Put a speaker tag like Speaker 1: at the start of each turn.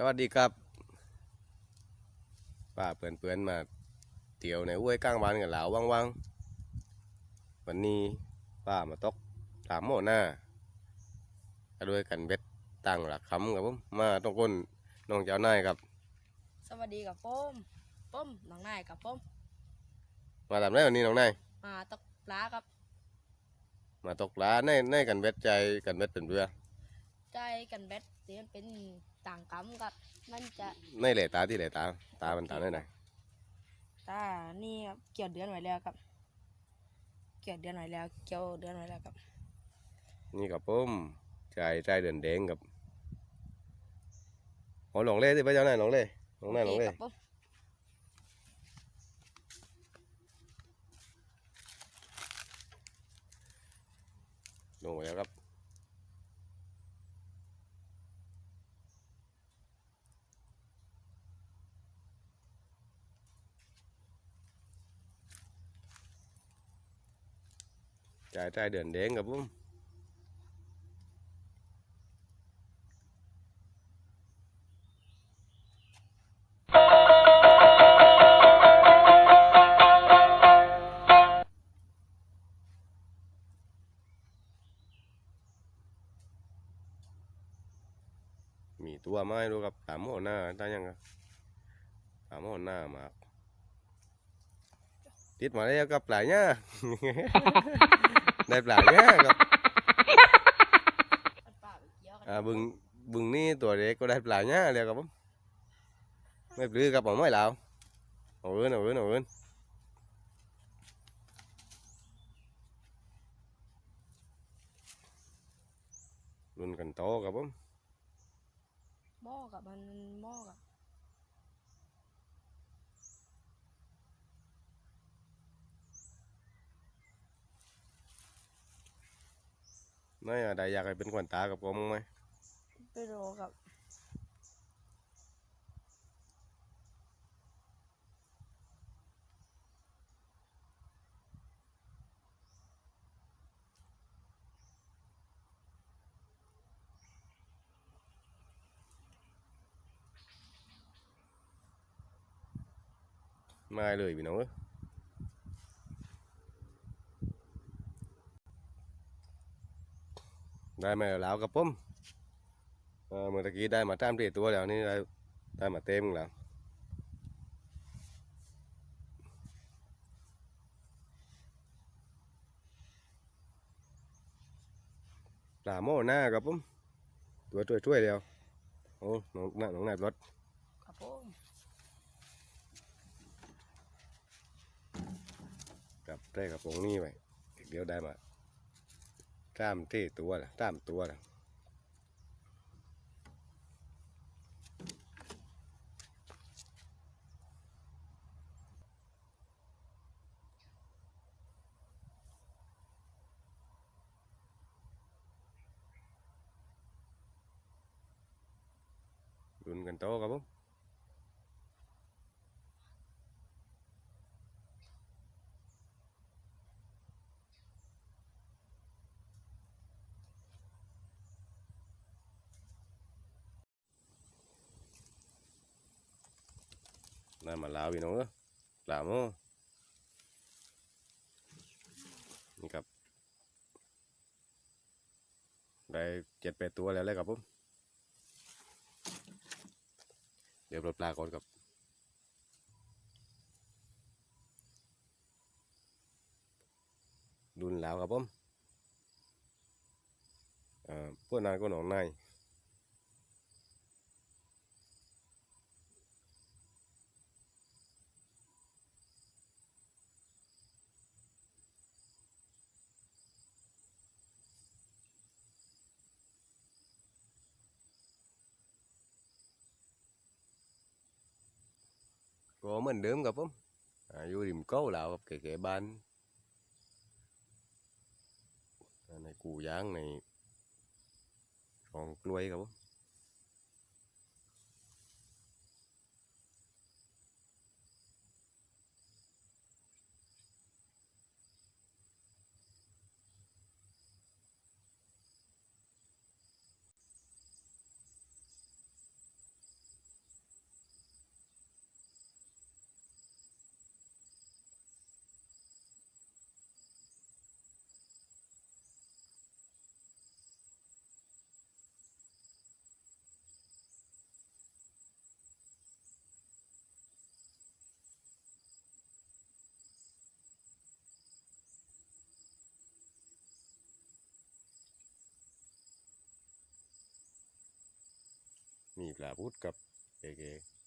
Speaker 1: สวัสดีครับป้าเปื่อนๆมาเที่ยวในห้วยกลางบ้านกันแล้วว่างๆ วันนี้ป้ามาตกสามโมหน้าก็ด้วยกันเบ็ดตั้งหลักคำครับผมมาตรงก้นน้องเจ้านายครับ
Speaker 2: สวัสดีกับป้มป้มน้องนายกับป้ม
Speaker 1: มาทำไรวันนี้น้องนาย
Speaker 2: มาตกปลากับ
Speaker 1: มาตกปลาในในกันเบ็ดใจกันเบ็ดเป็นเรือ
Speaker 2: ใจกันเบ็ดที่มันเป็น ต่างกำกับ มันจะ
Speaker 1: ในเหล่ตาที่เหล่ตา ตามันตาได้ไหน
Speaker 2: ตานี่ครับเกี่ยวเดือนไว้แล้วครับ เกี่ยวเดือนไว้แล้ว เกี่ยวเดือนไว้แล้วครับ
Speaker 1: นี่กับผมใจใจเดินแดงกับโอ้หลงเล่ที่พระเจ้านายหลงเล่หลงนายหลง
Speaker 2: โอเค
Speaker 1: เล่
Speaker 2: ครับป้ม
Speaker 1: ลงไปแล้วครับ จ่ายจ่ายเดือนเด้งกับผมมีตัวไม้ดูครับสามโมหน้าได้ยังครับสามโมหน้ามาติดมาแล้วกับปลายเนี่ย ได้ปลายเนี่ยครับ
Speaker 2: มันปลาไปเกี่ยวกัน
Speaker 1: อ่าบึงบึงนี่ตัวเล็กก็ได้ปลาเนี่ยเลยครับผมไม่ปลื้อกับผมไม่แล้วเอาเอินเอาเอินเอาเอินรุ่นกันโตครับผม
Speaker 2: หม้อกับมันหม้อกับ
Speaker 1: ไม่อะได้อยากให้เป็นขวัญตากับผมไหม
Speaker 2: ไปโรกับ
Speaker 1: ไม่เลยพี่น้องเอ้ย ได้มาแล้วกับผมเอ่อเมื่อตะกี้ได้มาตามที่ตัวแล้วนี่ได้ได้มาเต็มแล้วปลาโม่หน้าครับผมตัวช่วยช่วยๆเดียวโอ้น้องน้าน้องนายรถ
Speaker 2: กับป้ม
Speaker 1: กับได้กับผมนี่ไปเดี๋ยวได้มา ตามที่ตัวละตามตัวละรุนกันโตครับผม ได้มาลาวพี่น้องเอ้ยปลาโมนี่ครับ ได้เจ็ดแปดตัวแล้วเลยครับผมเดี๋ยวปลดปลาก่อนครับดุนแล้วครับผมอ่าพวกนายก็หนองนาย ก็เหมือนเดิมครับผมอ่าอยู่ริมเก้าแล้วครับเก๋ๆบ้านอ่าในกูยางในของกล้วยครับผม มีปลาพุดกับเก๋